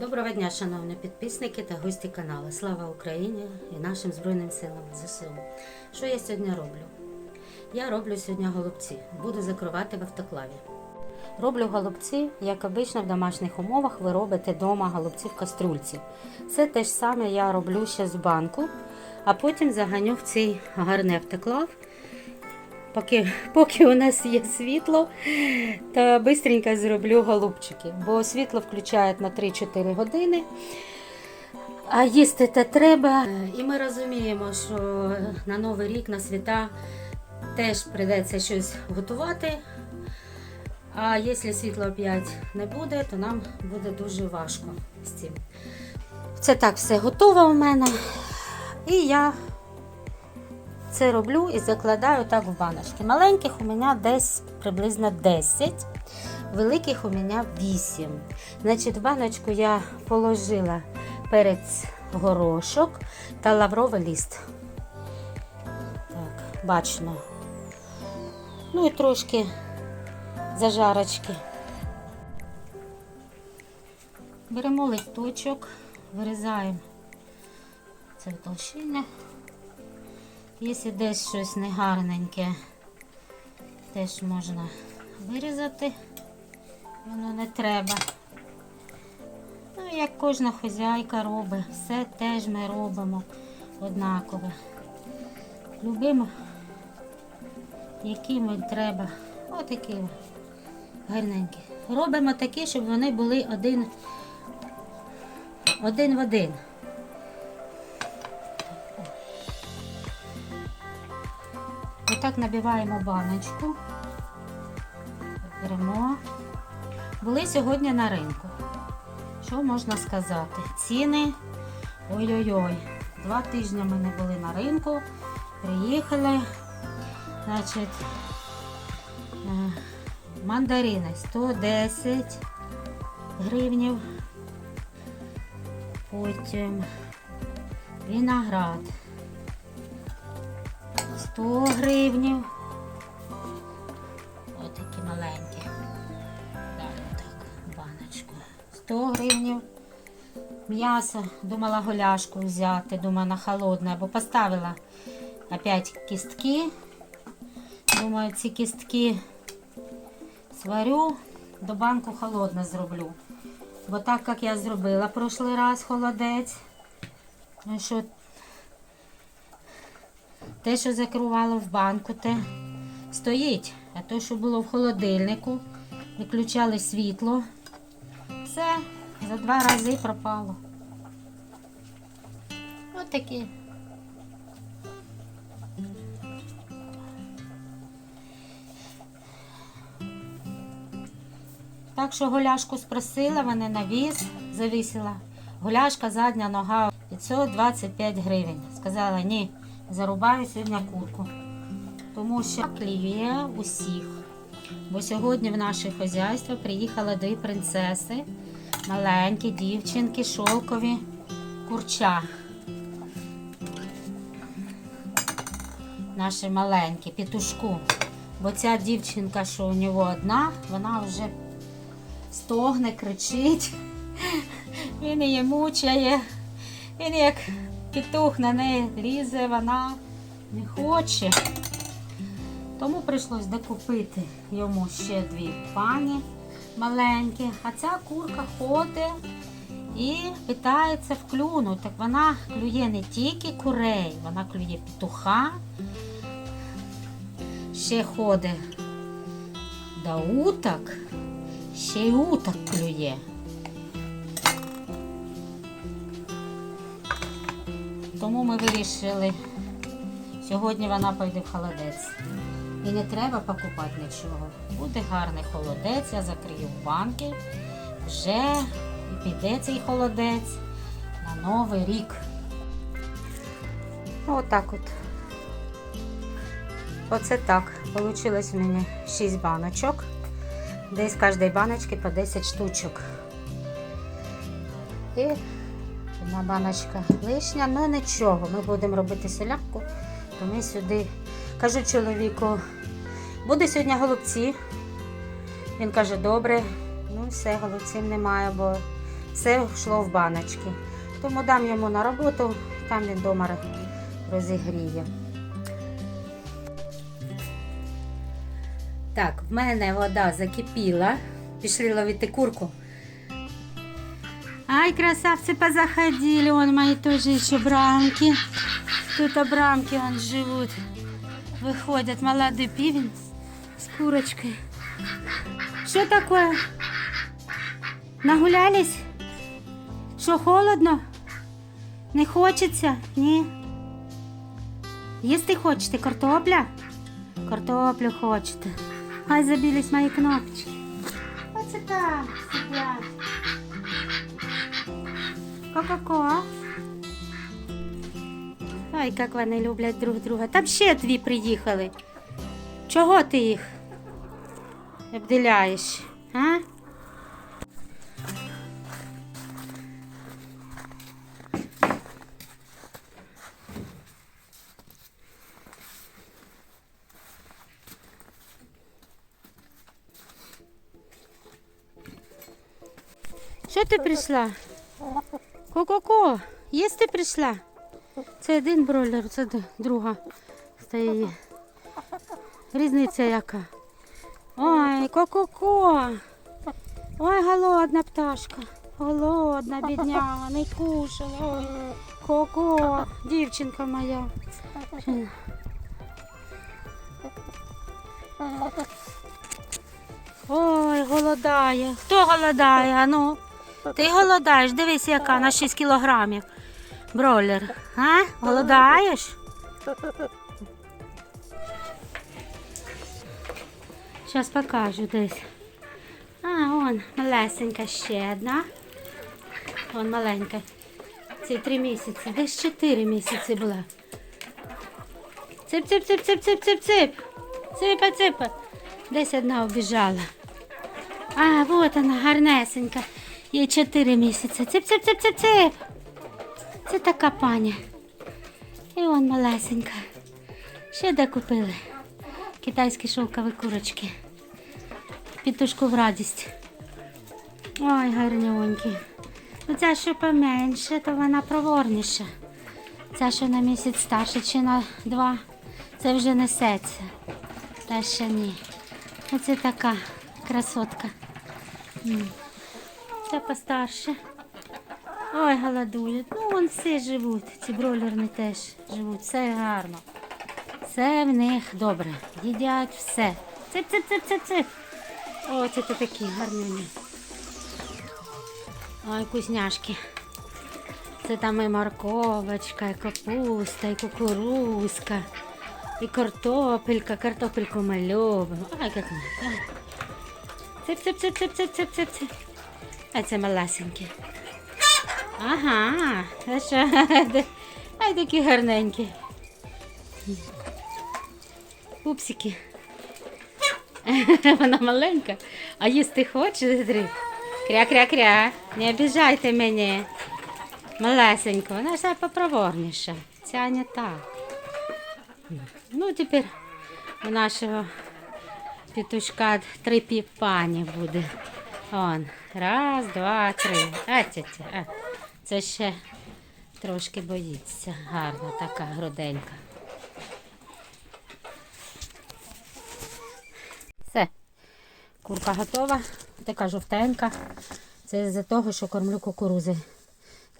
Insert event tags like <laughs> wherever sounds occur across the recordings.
Доброго дня, шановні підписники та гості каналу. Слава Україні і нашим Збройним силам ЗСУ. Що я сьогодні роблю? Я роблю сьогодні голубці. Буду закривати в автоклаві. Роблю голубці, як обично в домашніх умовах ви робите вдома голубці в каструльці. Це те ж саме я роблю ще з банку, а потім заганю в цей гарний автоклав. Поки, поки у нас є світло, та швидко зроблю голубчики, бо світло включають на 3-4 години. А їсти те треба. І ми розуміємо, що на Новий рік, на свята теж прийдеться щось готувати. А якщо світла опять не буде, то нам буде дуже важко з цим. Це так все готово у мене. І я це роблю і закладаю так в баночки. Маленьких у мене десь приблизно 10, великих у мене 8. Значить, в баночку я положила перець горошок та лавровий лист. Так, бачно. Ну і трошки зажарочки. Беремо листочок, вирізаємо це в толщині. Якщо десь щось негарненьке, теж можна вирізати, воно не треба. Ну, як кожна хазяйка робить, все теж ми робимо однаково. Любимо, які ми треба. Отакі гарненькі. Робимо такі, щоб вони були один, один в один. Отак набиваємо баночку. Беремо. Були сьогодні на ринку. Що можна сказати? Ціни. Ой-ой-ой. Два тижні ми не були на ринку. Приїхали. Значить, е, мандарини 110 гривнів. Потім виноград 100 гривнів. Ось такі маленькі. Далі так, баночку. 100 гривнів. М'ясо, думала голяшку взяти, думаю, на холодне, бо поставила опять кістки. Думаю, ці кістки сварю, до банку холодне зроблю. Бо так як я зробила прошлий раз холодець, ну що те, що закривало в банку, те стоїть. А те, що було в холодильнику, виключали світло, все за два рази пропало. Ось такі. Так що голяшку спросила, мене на віз завісила. Голяшка задня нога 525 гривень. Сказала, ні, зарубаю сьогодні курку. Тому що клює усіх. Бо сьогодні в наше хазяйство приїхали дві принцеси, маленькі дівчинки, шовкові, курча. Наші маленькі, петушку. Бо ця дівчинка, що у нього одна, вона вже стогне, кричить. Він її мучає. Він як петух на неї лізе, вона не хоче. Тому прийшлось докупити йому ще дві пані маленькі. А ця курка ходить і питається вклюнути. Так вона клює не тільки курей, вона клює петуха, ще ходить до уток, ще й уток клює. Тому ми вирішили, сьогодні вона пойде в холодець. І не треба покупати нічого. Буде гарний холодець, я закрию в банки. Вже піде цей холодець на Новий рік. Отак от. Оце так. Получилось у мене 6 баночок. Десь з кожної баночки по 10 штучок. І одна баночка лишня, ну нічого. Ми будемо робити солярку, то ми сюди. Кажу чоловіку, буде сьогодні голубці. Він каже, добре, ну все, голубців немає, бо все йшло в баночки. Тому дам йому на роботу, там він вдома розігріє. Так, в мене вода закипіла. Пішли ловити курку. Ай, красавцы позаходили, вон мои тоже еще брамки. Тут брамки вон живут. Выходят молодой пивень с курочкой. Что такое? Нагулялись? Що холодно? Не хочеться? Ні. Їсти хочете картопля? Картоплю хочете. Ай, забились мої кнопочки. Оце там сидять. Ко-ко-ко. Ой, як вони люблять друг друга. Там ще дві приїхали. Чого ти їх обділяєш? А? Що ти прийшла? Ко-ко-ко, їсти прийшла? Це один бройлер, це друга стоїть. Різниця яка. Ой, ко-ко-ко. Ой, голодна пташка. Голодна, бідняга, не кушала. Ой, ко-ко, дівчинка моя. Ой, голодає. Хто голодає? Ну? Ти голодаєш, дивись, яка на 6 кілограмів. Бройлер. А? Голодаєш? Зараз покажу десь. А, вон, малесенька ще одна. Вон маленька. Це три місяці. Десь чотири місяці була. Цip, цip, цip, цip, цip, цip, цip. Ципа, ципа. Десь одна обіжала. А, вот вона, гарнесенька. Їй 4 місяці. Цip. Це така пані. І вон малесенька. Ще де купили. Китайські шовкові курочки. Пітушку в радість. Ой, гарнюнькі. Ну ця що поменше, то вона проворніша. Ця, що на місяць старша, чи на два, це вже несеться. Та ще ні. Оце така красотка. Це постарше. Ой, голодують. Ну, вон всі живуть. Ці бройлерні теж живуть. Все гарно. Все в них добре. Їдять все. Цип, цип, цип, цип, цип. О, це такі гарнюні. Ой, вкусняшки. Це там і морковочка, і капуста, і кукурузка, і картопелька. Картопельку ми любимо. Ай, як ми. ай. А це малесенькі. Ага? <laughs> Ай, такі гарненькі. Пупсики. <laughs> Вона маленька, а їсти хоче. Кря-кря-кря. Не обіжайте мене. Малесенько, вона ж попроворніша. Ця не так. Ну, тепер у нашого петушка три піпані буде. Он. Раз, два, три. А, тя, тя, а. Це ще трошки боїться. Гарна така груденька. Все. Курка готова. Така жовтенька. Це з-за того, що кормлю кукурузи.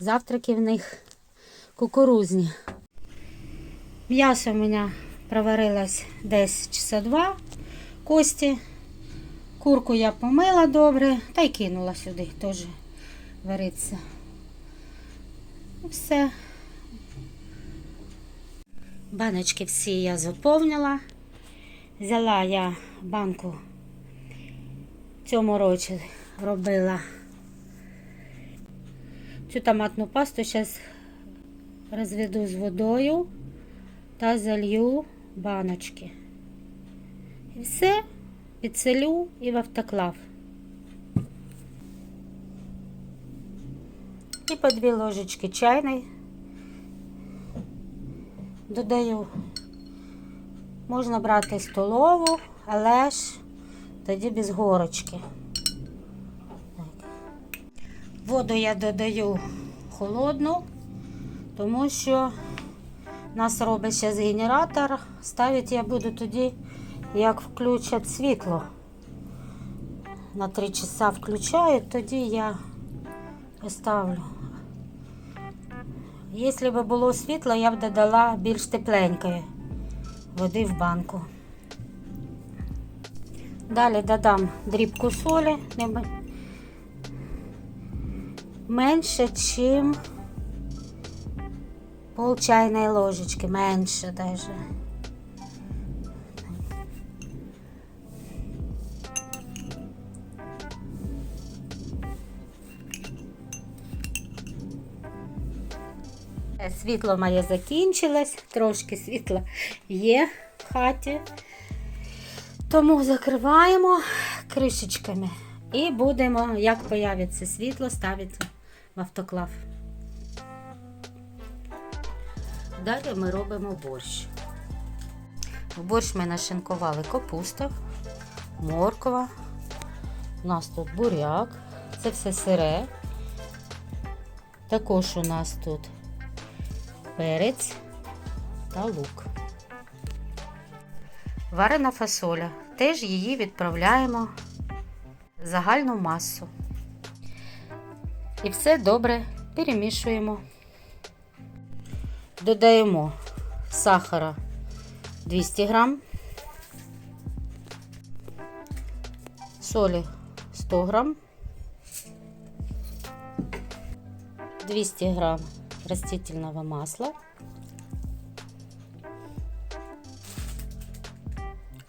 Завтраки в них кукурузні. М'ясо у мене проварилось десь часа два кості. Курку я помила добре та й кинула сюди, теж вариться. Все. Баночки всі я заповнила. Взяла я банку цьому році робила цю томатну пасту. Зараз розведу з водою та залью баночки. І все підселю і в автоклав. І по дві ложечки чайної додаю. Можна брати столову, але ж тоді без горочки. Воду я додаю холодну, тому що нас робить зараз генератор. Ставити я буду тоді, як включать світло. На 3 часа включають, тоді я поставлю. Якщо б було світло, я б додала більш тепленької води в банку. Далі додам дрібку солі, менше, чим пол чайної ложечки, менше даже. Світло моє закінчилось, трошки світла є в хаті. Тому закриваємо кришечками і будемо, як появиться світло, ставити в автоклав. Далі ми робимо борщ. В борщ ми нашинкували капусту, морква. У нас тут буряк, це все сире. Також у нас тут перець та лук. Варена фасоля. Теж її відправляємо в загальну масу. І все добре перемішуємо. Додаємо сахара 200 грам, солі 100 грам, 200 грам растительного масла,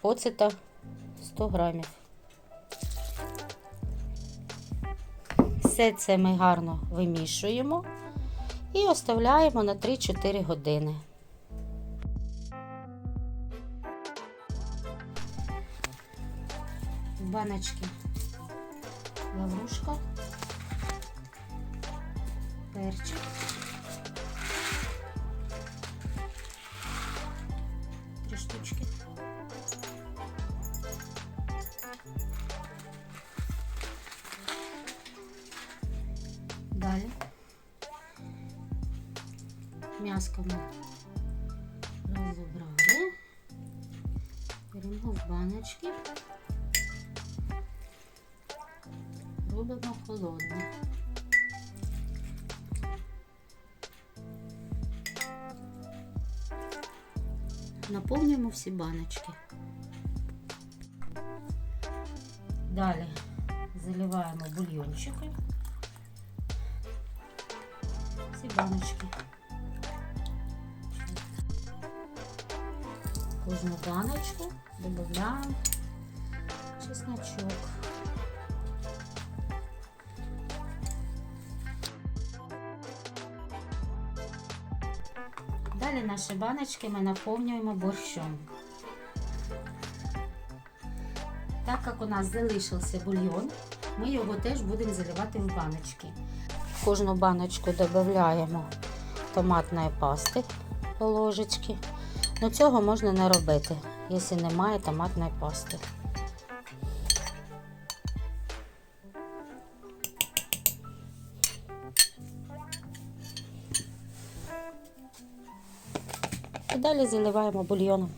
оцета 100 грамів. Все це ми гарно вимішуємо і оставляємо на 3-4 години. В баночки лаврушка, перчик. Далі. М'яско ми розібрали. Беремо в баночки. Робимо холодне. Наповнюємо всі баночки. Далі заливаємо бульйончики. Всі баночки. Кожну баночку додаємо чесночок. Далі наші баночки ми наповнюємо борщом. Так як у нас залишився бульйон, ми його теж будемо заливати в баночки. Кожну баночку додаємо томатної пасти по ложечки. Ну цього можна не робити, якщо немає томатної пасти. І далі заливаємо бульйоном.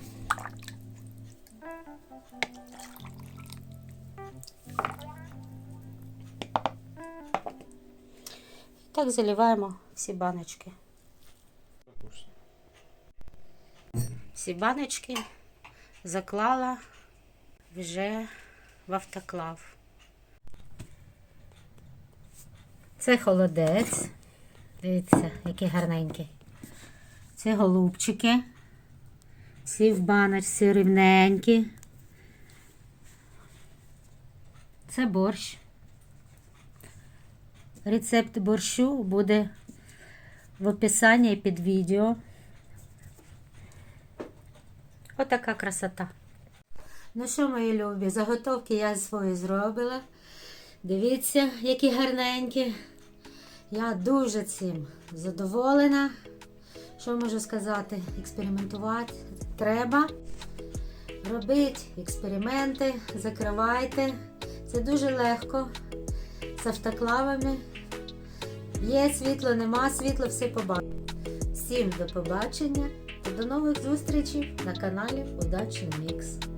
Так заливаємо всі баночки. Всі баночки заклала вже в автоклав. Це холодець. Дивіться, який гарненький. Це голубчики. Всі в баночці рівненькі. Це борщ. Рецепт борщу буде в описанні під відео. Отака красота. Ну що, мої любі, заготовки я свої зробила. Дивіться, які гарненькі. Я дуже цим задоволена. Що можу сказати? Експериментувати треба. Робіть експерименти, закривайте. Це дуже легко з автоклавами. Є світло, нема світла, все побачимо. Всім до побачення та до нових зустрічей на каналі Удачний Мікс.